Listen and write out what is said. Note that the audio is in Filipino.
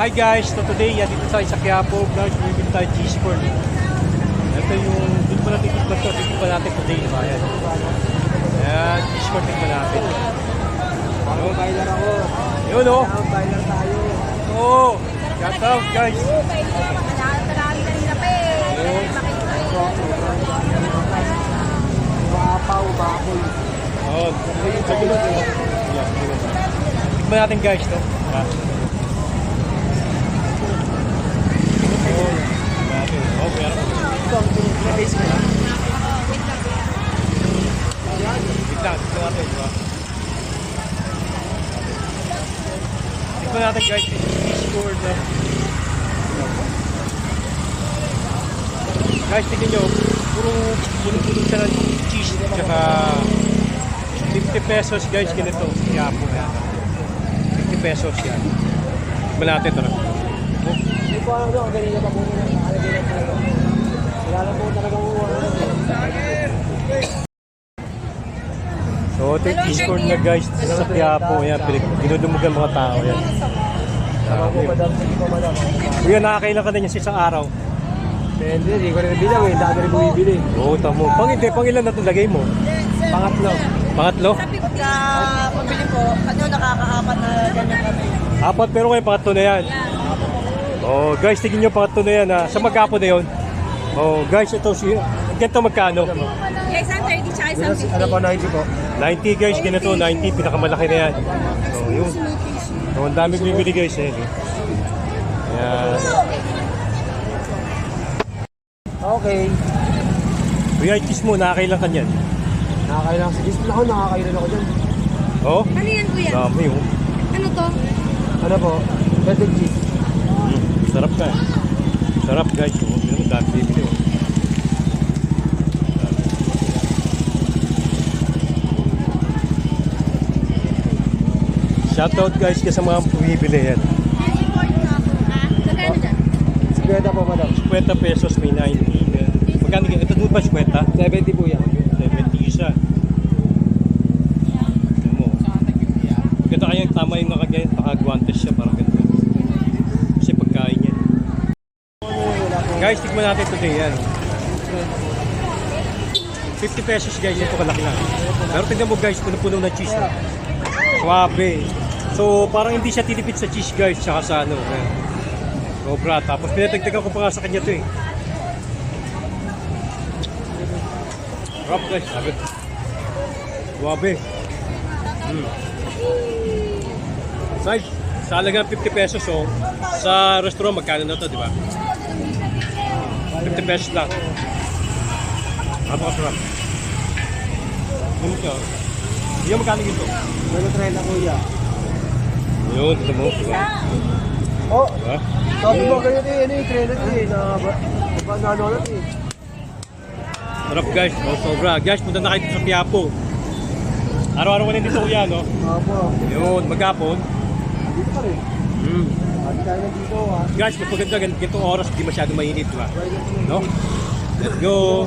Hi guys, so today, yan dito tayo sa Quiapo, vlog, bibili tayo corn. Ito yung, dito pa natin tikman to, tikman natin today, diba? Ayan. Ayan, corn tikman natin. Ako, bailar ako. Yun o, Ako, bailar tayo. oh, shout out guys. Maapaw, bakoy. Oh, sige mo, sige mo. Ayan, sige mo. Tikman natin guys, no? Ah. Oh, natin. Oh, meron. Na-taste ko na. Wait lang, tikman natin, guys, cheese corn na. Guys, tingnan nyo, puro puno-puno siya ng cheese. Tsaka 50 pesos guys, ganito. Kaya po yan. 50 pesos yan. Tikman natin ito na. Hindi ko alam doon, ganito pa po na tayo. Wala na po So, ito yung na guys sa Quiapo. Yan, pinig- dinudumugan mga tao. Yan. Hindi. Kuya, nakakailan ka na niya sa isang araw. Depende, hindi ko rin bilang eh. Dami rin bumibili. Oo, tamo. Pang hindi, pang ilan na ito lagay mo? Pangatlo. Pangatlo? Pagka pabili po, ano nakakaapat na ganyan kami. Apat, pero ngayon pangatlo na yan. Oh, guys, tingin nyo pangatlo na yan ha. Sa magkapo na yun. Oh, guys, ito si... Ganito magkano? Yung isang 30 tsaka isang Ano po, 90 po? 90 guys, ganito, 90, pinakamalaki na yan. So, yun. So, ang dami bibili guys eh. Yan. Okay. Kuya, cheese mo, nakakailan ka niyan. Nakakailang sige. Ako, nakakailan ako dyan. Oh, Ano yan kuya? dami oh. Ano to? Ano po? Breaded cheese. Mm, sarap ka. Sarap guys. Oh, dami bibili oh. Shoutout guys ka sa mga bumibili yan. Sigurada po, madam. 50 pesos may 90. Yan. Magkano ganyan? Ito doon ba 50? 70 po yan. 70 isa. Tignan mo. Ganda kaya tama yung nakaguantes siya parang ganito. Kasi pagkain yan. Guys, tignan natin today yan. 50 pesos guys, ito kalaki lang. Pero tignan mo guys, puno-puno ng cheese. oh. So, parang hindi siya tinipid sa cheese guys, tsaka sa ano. Yan. Sobra. Tapos pinatagdagan ko pa nga sa kanya to eh. Sarap guys, sabi. Suwabe. Mm. Size, sa halagang 50 pesos oh. Sa restaurant magkano na to, di ba? 50 pesos lang. Napakasarap. Siya? Hindi magkano ito. Ano try na kuya? Yun, ito mo. Diba? Oh, Diba? sabi mo ganyan eh, ano yung na eh, na ba, ba na na eh. Sarap guys. Oh, sobra. Guys, punta na kayo dito sa Quiapo. Araw-araw ka rin dito kuya, no? Opo, Yun, magkapon. dito pa rin. Mm. Nandito ha. Guys, mas maganda gan- ganitong oras, hindi masyado mainit, di ba? No? Let's go!